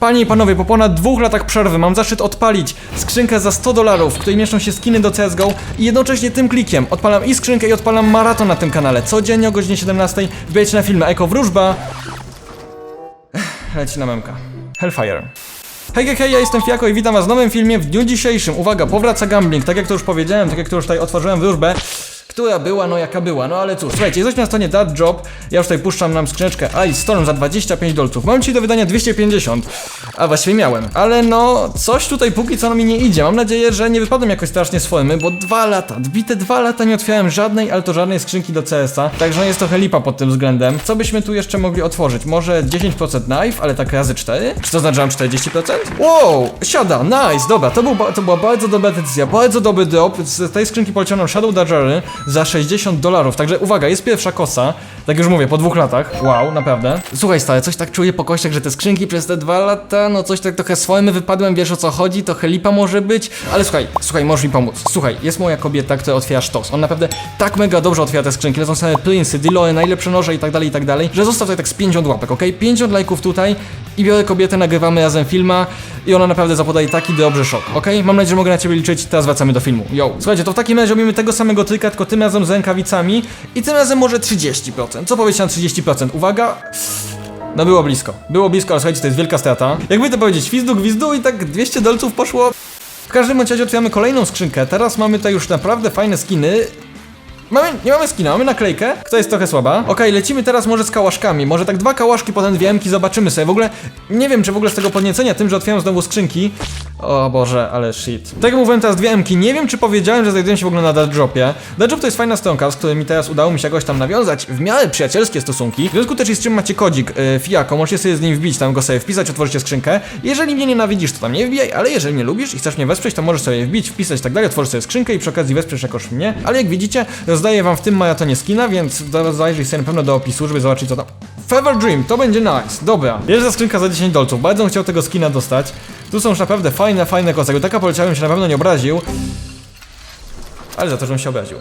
Panie i panowie, po ponad dwóch latach przerwy mam zaszczyt odpalić skrzynkę za 100 dolarów, w której mieszczą się skiny do CSGO i jednocześnie tym klikiem odpalam i skrzynkę i odpalam maraton na tym kanale. Codziennie o godzinie 17 wbijajcie na filmy Eko Wróżba. Leci na memka. Hellfire. Hej, hej, hej, ja jestem Fiako i witam was w nowym filmie w dniu dzisiejszym. Uwaga, powraca gambling, tak jak to już powiedziałem, tak jak to już tutaj otworzyłem wróżbę. Która była, no jaka była, no ale cóż, słuchajcie, jesteśmy na stronie That Job, ja już tutaj puszczam nam skrzyneczkę. Ice Storm za 25 dolców, mam dzisiaj do wydania 250, a właściwie miałem, ale no, coś tutaj póki co no mi nie idzie, mam nadzieję, że nie wypadłem jakoś strasznie swoimi, bo dwa lata, bite dwa lata nie otwierałem żadnej, ale to żadnej skrzynki do CS-a, także no jest trochę lipa pod tym względem. Co byśmy tu jeszcze mogli otworzyć? Może 10% knife, ale tak razy 4? Czy to znaczy, że mam 40%? Wow, siada, nice, dobra, to, był, to była bardzo dobra decyzja, bardzo dobry drop, z tej skrzynki poleciał nam Shadow Dodgery za 60 dolarów, także uwaga, jest pierwsza kosa, tak już mówię, po dwóch latach, wow, naprawdę. Słuchaj stary, coś tak czuję po kościach, że te skrzynki przez te dwa lata, no coś tak trochę swoim wypadłem, wiesz o co chodzi, to lipa może być, ale słuchaj, słuchaj, możesz mi pomóc, słuchaj, jest moja kobieta, która otwiera sztos, on naprawdę tak mega dobrze otwiera te skrzynki, lecą same Prince'y, Diloy, najlepsze noże i tak dalej, i tak dalej, że zostaw tutaj tak z 50 łapek, ok? 50 lajków tutaj i biorę kobietę, nagrywamy razem filma i ona naprawdę zapodaje taki dobry szok, ok? Mam nadzieję, że mogę na ciebie liczyć, teraz wracamy do filmu, yo. Słuchajcie, to w takim razie robimy tego samego trika, tylko tym razem z rękawicami i tym razem może 30%, co powiecie na 30%? Uwaga! No było blisko, było blisko, ale słuchajcie, to jest wielka strata. Jakby to powiedzieć, gwizdu, gwizdu i tak 200 dolców poszło. W każdym razie otwieramy kolejną skrzynkę, teraz mamy tutaj już naprawdę fajne skiny. Mamy, nie mamy skina, mamy naklejkę, która jest trochę słaba. Okej, lecimy teraz może z kałaszkami. Może tak dwa kałaszki, potem dwie emki, zobaczymy sobie. W ogóle nie wiem, czy w ogóle z tego podniecenia tym, że otwieram znowu skrzynki. O Boże, ale shit. Tak jak mówiłem teraz dwie emki, nie wiem czy powiedziałem, że znajduję się w ogóle na Dead Dropie. Dead Drop to jest fajna stronka, z którymi teraz udało mi się jakoś tam nawiązać w miarę przyjacielskie stosunki. W związku też z czym macie kodzik yy, Fiako, możecie sobie z nim wbić, tam go sobie wpisać, otworzycie skrzynkę. Jeżeli mnie nienawidzisz, to tam nie wbijaj, ale jeżeli mnie lubisz i chcesz mnie wesprzeć, to możesz sobie wbić, wpisać i tak dalej, otworzysz sobie skrzynkę i przy okazji wesprzesz jakoś mnie. Ale jak widzicie, rozdaję wam w tym maratonie skina, więc zajrzyj sobie na pewno do opisu, żeby zobaczyć co tam. Fever Dream, to będzie nice, dobra. Jest skrzynka za 10 dolców, bardzo chciał tego skina dostać. Tu są już naprawdę fajne, fajne. Jakby taka poleciałem się na pewno nie obraził. Ale za to, żebym się obraził.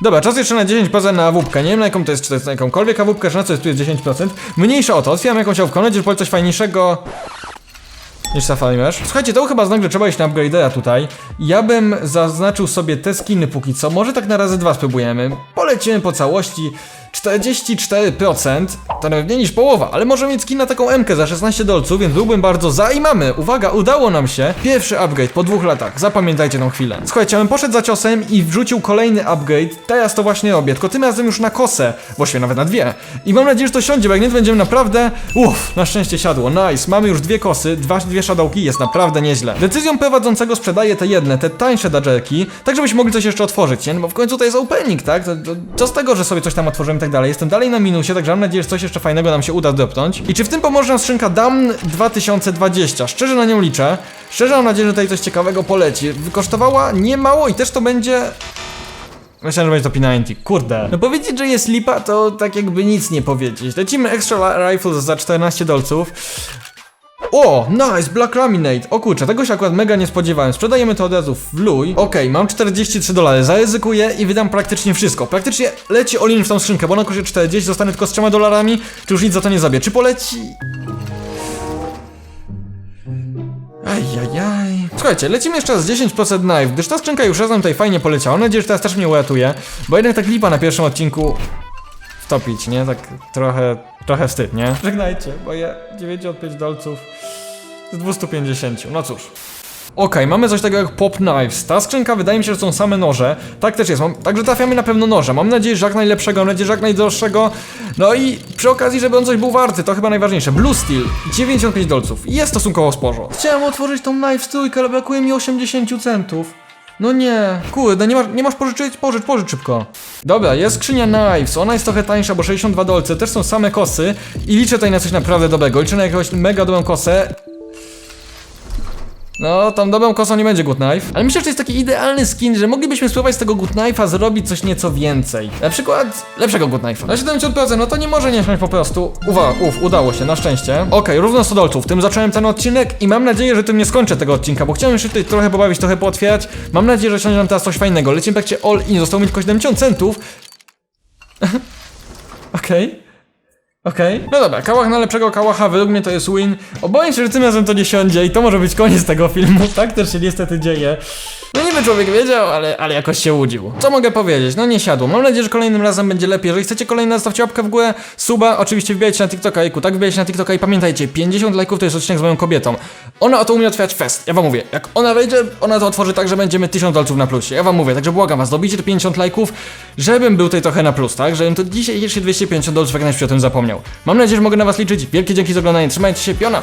Dobra, czas jeszcze na 10% na awupkę. Nie wiem na jaką to jest, czy to jest na jakąkolwiek awupkę, czy na co jest tu jest 10%. Mniejsza o to, otwieram jakąś awupkę, mam nadzieję, że powie coś fajniejszego niż Safari Mesh. Słuchajcie, to chyba znak, że trzeba iść na upgrade'a tutaj. Ja bym zaznaczył sobie te skiny póki co. Może tak na razy dwa spróbujemy. Polecimy po całości. 44% to nawet mniej niż połowa, ale może mieć skin na taką MK za 16 dolców, więc byłbym bardzo za i mamy. Uwaga, udało nam się. Pierwszy upgrade po dwóch latach. Zapamiętajcie tą chwilę. Słuchajcie, bym poszedł za ciosem i wrzucił kolejny upgrade. Teraz to właśnie robię, tylko tym razem już na kosę. Właściwie nawet na dwie. I mam nadzieję, że to siądzie, bo jak nie, to będziemy naprawdę... Uff, na szczęście siadło. Nice. Mamy już dwie kosy, dwa, dwie shadowki, jest naprawdę nieźle. Decyzją prowadzącego sprzedaję te jedne, te tańsze dodgerki, tak żebyśmy mogli coś jeszcze otworzyć, nie? No bo w końcu to jest opening, tak? To, to, co z tego, że sobie coś tam otworzymy tak dalej. Jestem dalej na minusie, także mam nadzieję, że coś jeszcze fajnego nam się uda dropnąć. I czy w tym pomoże nam skrzynka Damn 2020? Szczerze na nią liczę. Szczerze mam nadzieję, że tutaj coś ciekawego poleci. Wykosztowała nie mało i też to będzie... Myślałem, że będzie to P90. Kurde. No powiedzieć, że jest lipa, to tak jakby nic nie powiedzieć. Lecimy Extra Rifles za 14 dolców. O, nice, Black Laminate. O kurczę, tego się akurat mega nie spodziewałem. Sprzedajemy to od razu w luj. Okej, mam 43 dolary, zaryzykuję i wydam praktycznie wszystko. Praktycznie leci all-in w tą skrzynkę, bo ona kosztuje 40, zostanę tylko z 3 dolarami, czy już nic za to nie zabie. Czy poleci? Ajajaj. Słuchajcie, lecimy jeszcze raz z 10% knife, gdyż ta skrzynka już razem tutaj fajnie poleciała. Mam nadzieję, że teraz też mnie uratuje, bo jednak tak lipa na pierwszym odcinku wtopić, nie? Tak trochę, trochę wstyd, nie? Żegnajcie, bo ja 95 dolców z 250, no cóż. Okej, mamy coś takiego jak Pop Knives. Ta skrzynka wydaje mi się, że są same noże. Tak też jest, mam, także trafiamy na pewno noże. Mam nadzieję, że jak najlepszego, mam nadzieję, że jak najdroższego. No i przy okazji, żeby on coś był warty, to chyba najważniejsze. Blue Steel, 95 dolców. Jest stosunkowo sporo. Chciałem otworzyć tą Knife trójkę, ale brakuje mi 80 centów. No nie, kurde, nie masz, nie masz pożyczyć? Pożycz, pożycz szybko. Dobra, jest skrzynia Knives, ona jest trochę tańsza, bo 62 dolce, też są same kosy i liczę tutaj na coś naprawdę dobrego, liczę na jakąś mega dobrą kosę. No, tą dobrą kosą nie będzie Good Knife. Ale myślę, że to jest taki idealny skin, że moglibyśmy spróbować z tego Good Knife'a zrobić coś nieco więcej. Na przykład lepszego Good Knife'a. Na 70%, no to nie może nie siąść po prostu. Uwa, uf, udało się, na szczęście. Okej, równo 100 dolców. Tym zacząłem ten odcinek i mam nadzieję, że tym nie skończę tego odcinka, bo chciałem jeszcze tutaj trochę pobawić, trochę pootwierać. Mam nadzieję, że siądzie nam teraz coś fajnego. Lecimy praktycznie all in, zostało mi tylko 70 centów. Okej. Okej. No dobra, kałach na lepszego kałacha, według mnie to jest win. Oboję się, że tym razem to nie siądzie i to może być koniec tego filmu. Tak też się niestety dzieje. No niby człowiek wiedział, ale, ale jakoś się łudził. Co mogę powiedzieć? No nie siadło. Mam nadzieję, że kolejnym razem będzie lepiej. Jeżeli chcecie kolejny raz, stawcie łapkę w górę, suba, oczywiście wbijajcie na TikToka i tak wbijajcie na TikToka i pamiętajcie, 50 lajków to jest odcinek z moją kobietą. Ona o to umie otwierać fest. Ja wam mówię, jak ona wejdzie, ona to otworzy tak, że będziemy 1000 dolców na plusie. Ja wam mówię, także błagam was, dobijcie te 50 lajków, żebym był tutaj trochę na plus, tak? Żebym to dzisiaj jeszcze 250 dolców jak najszybciej o tym zapomniał. Mam nadzieję, że mogę na was liczyć. Wielkie dzięki za oglądanie, trzymajcie się, piona!